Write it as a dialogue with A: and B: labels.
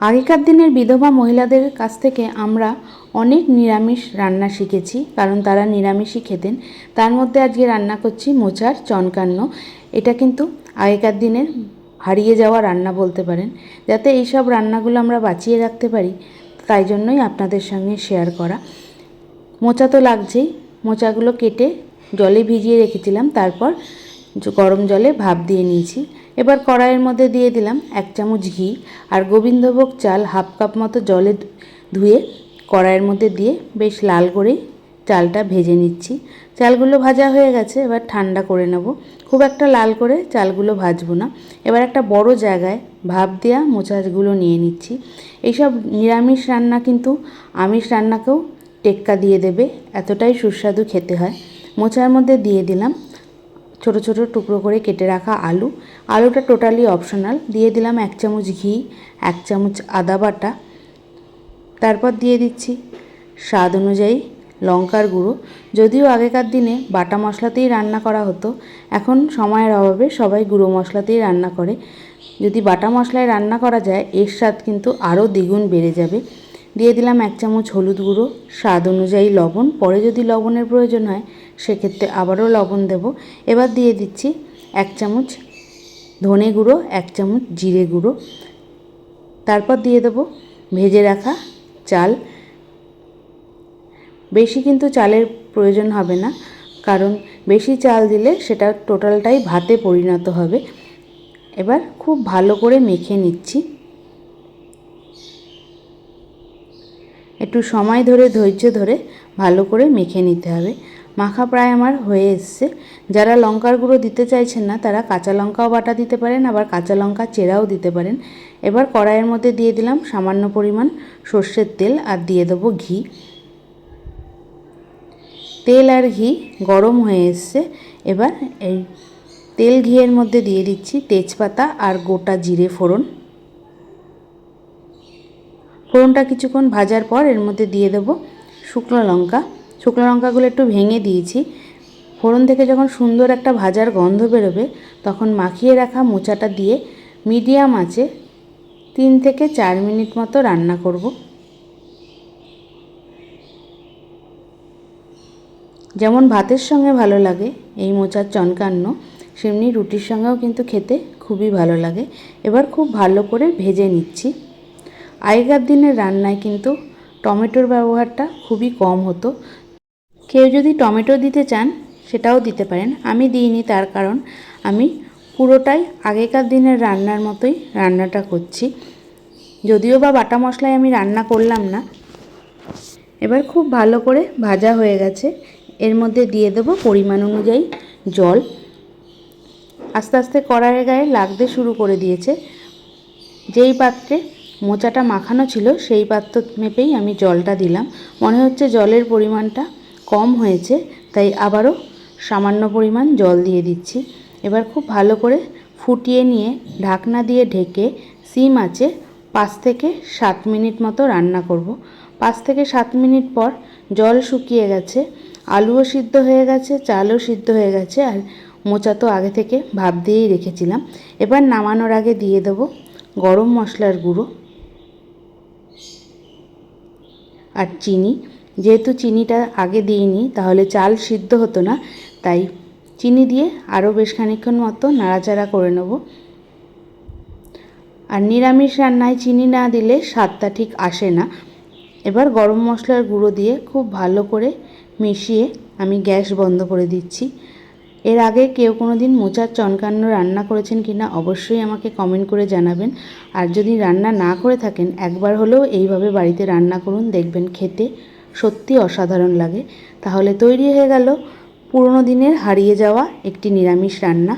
A: আগেকার দিনের বিধবা মহিলাদের কাছ থেকে আমরা অনেক নিরামিষ রান্না শিখেছি, কারণ তারা নিরামিষই খেতেন। তার মধ্যে আজকে রান্না করছি মোচার চনকান্ন। এটা কিন্তু আগেকার দিনের হারিয়ে যাওয়া রান্না বলতে পারেন। যাতে এইসব রান্নাগুলো আমরা বাঁচিয়ে রাখতে পারি, তাই জন্যই আপনাদের সঙ্গে শেয়ার করা। মোচা তো লাগছেই। মোচাগুলো কেটে জলে ভিজিয়ে রেখেছিলাম, তারপর গরম জলে ভাপ দিয়ে নিয়েছি। এবার কড়াইয়ের মধ্যে দিয়ে দিলাম এক চামচ ঘি আর গোবিন্দভোগ চাল হাফ কাপ মতো জলে ধুয়ে কড়াইয়ের মধ্যে দিয়ে বেশ লাল করেই চালটা ভেজে নিচ্ছি। চালগুলো ভাজা হয়ে গেছে, এবার ঠান্ডা করে নেব। খুব একটা লাল করে চালগুলো ভাজবো না। এবার একটা বড় জায়গায় ভাপ দেওয়া মোচাগুলো নিয়ে নিচ্ছি। এইসব নিরামিষ রান্না কিন্তু আমিষ রান্নাকেও টেক্কা দিয়ে দেবে, এতটাই সুস্বাদু খেতে হয়। মোচার মধ্যে দিয়ে দিলাম ছোট ছোট টুকরো করে কেটে রাখা আলু। আলুটা টোটালি অপশনাল দিয়ে দিলাম এক চামচ ঘি, এক চামচ আদা বাটা। তারপর দিয়ে দিচ্ছি স্বাদ অনুযায়ী লঙ্কার গুঁড়ো। যদিও আগেকার দিনে বাটা মশলাতেই রান্না করা হতো, এখন সময়ের অভাবে সবাই গুঁড়ো মশলাতেই রান্না করে। যদি বাটা মশলায় রান্না করা যায়, এর স্বাদ কিন্তু আরও দ্বিগুণ বেড়ে যাবে। দিয়ে দিলাম এক চামচ হলুদ গুঁড়ো, স্বাদ অনুযায়ী লবণ। পরে যদি লবণের প্রয়োজন হয়, সেক্ষেত্রে আবারও লবণ দেব। এবার দিয়ে দিচ্ছি এক চামচ ধনে গুঁড়ো, এক চামচ জিরে গুঁড়ো। তারপর দিয়ে দেবো ভেজে রাখা চাল। বেশি কিন্তু চালের প্রয়োজন হবে না, কারণ বেশি চাল দিলে সেটা টোটালটাই ভাতে পরিণত হবে। এবার খুব ভালো করে মেখে নিচ্ছি। একটু সময় ধরে, ধৈর্য ধরে ভালো করে মেখে নিতে হবে। মাখা প্রায় আমার হয়ে এসছে। যারা লঙ্কার গুঁড়ো দিতে চাইছেন না, তারা কাঁচা লঙ্কাও বাটা দিতে পারেন, আবার কাঁচা লঙ্কা চেরাও দিতে পারেন। এবার কড়াইয়ের মধ্যে দিয়ে দিলাম সামান্য পরিমাণ সর্ষের তেল আর দিয়ে দেবো ঘি। তেল আর ঘি গরম হয়ে এসছে। এবার এই তেল ঘিয়ের মধ্যে দিয়ে দিচ্ছি তেজপাতা আর গোটা জিরে ফোড়ন। ফোড়নটা কিছুক্ষণ ভাজার পর এর মধ্যে দিয়ে দেবো শুকনো লঙ্কা। শুকনো লঙ্কাগুলো একটু ভেঙে দিয়েছি। ফোড়ন থেকে যখন সুন্দর একটা ভাজার গন্ধ বেরোবে, তখন মাখিয়ে রাখা মোচাটা দিয়ে মিডিয়াম আঁচে তিন থেকে চার মিনিট মতো রান্না করব। যেমন ভাতের সঙ্গে ভালো লাগে, এই মোচার চনকান্ন, সেমনি রুটির সঙ্গেও কিন্তু খেতে খুবই ভালো লাগে। এবার খুব ভালো করে ভেজে নিচ্ছি। আগেকার দিনের রান্নায় কিন্তু টমেটোর ব্যবহারটা খুবই কম হতো। কেউ যদি টমেটো দিতে চান, সেটাও দিতে পারেন। আমি দিইনি, তার কারণ আমি পুরোটাই আগেকার দিনের রান্নার মতোই রান্নাটা করছি। যদিও বা বাটা মশলায় আমি রান্না করলাম না। এবার খুব ভালো করে ভাজা হয়ে গেছে। এর মধ্যে দিয়ে দেবো পরিমাণ অনুযায়ী জল। আস্তে আস্তে কড়াইয়ের গায়ে লাগতে শুরু করে দিয়েছে। যেই পাত্রে মোচাটা মাখানো ছিল, সেই পাত্র মেপেই আমি জলটা দিলাম। মনে হচ্ছে জলের পরিমাণটা কম হয়েছে, তাই আবারও সামান্য পরিমাণ জল দিয়ে দিচ্ছি। এবার খুব ভালো করে ফুটিয়ে নিয়ে ঢাকনা দিয়ে ঢেকে সিম আছে, পাঁচ থেকে সাত মিনিট মতো রান্না করব। পাঁচ থেকে সাত মিনিট পর জল শুকিয়ে গেছে, আলুও সিদ্ধ হয়ে গেছে, চালও সিদ্ধ হয়ে গেছে, আর মোচা তো আগে থেকে ভাব দিয়েই রেখেছিলাম। এবার নামানোর আগে দিয়ে দেবো গরম মশলার গুঁড়ো। আর চিনি। যেহেতু চিনিটা আগে দিইনি, তাহলে চাল সিদ্ধ হতো না, তাই চিনি দিয়ে আরও বেশ খানিক্ষণ মতো নাড়াচাড়া করে নেব। আর নিরামিষ রান্নায় চিনি না দিলে স্বাদটা ঠিক আসে না। এবার গরম মশলার গুঁড়ো দিয়ে খুব ভালো করে মিশিয়ে আমি গ্যাস বন্ধ করে দিচ্ছি। এর আগে কেউ কোনো দিন মোচার চনকান্ন রান্না করেছেন কি না অবশ্যই আমাকে কমেন্ট করে জানাবেন। আর যদি রান্না না করে থাকেন, একবার হলেও এইভাবে বাড়িতে রান্না করুন, দেখবেন খেতে সত্যি অসাধারণ লাগে। তাহলে তৈরি হয়ে গেল পুরনো দিনের হারিয়ে যাওয়া একটি নিরামিষ রান্না।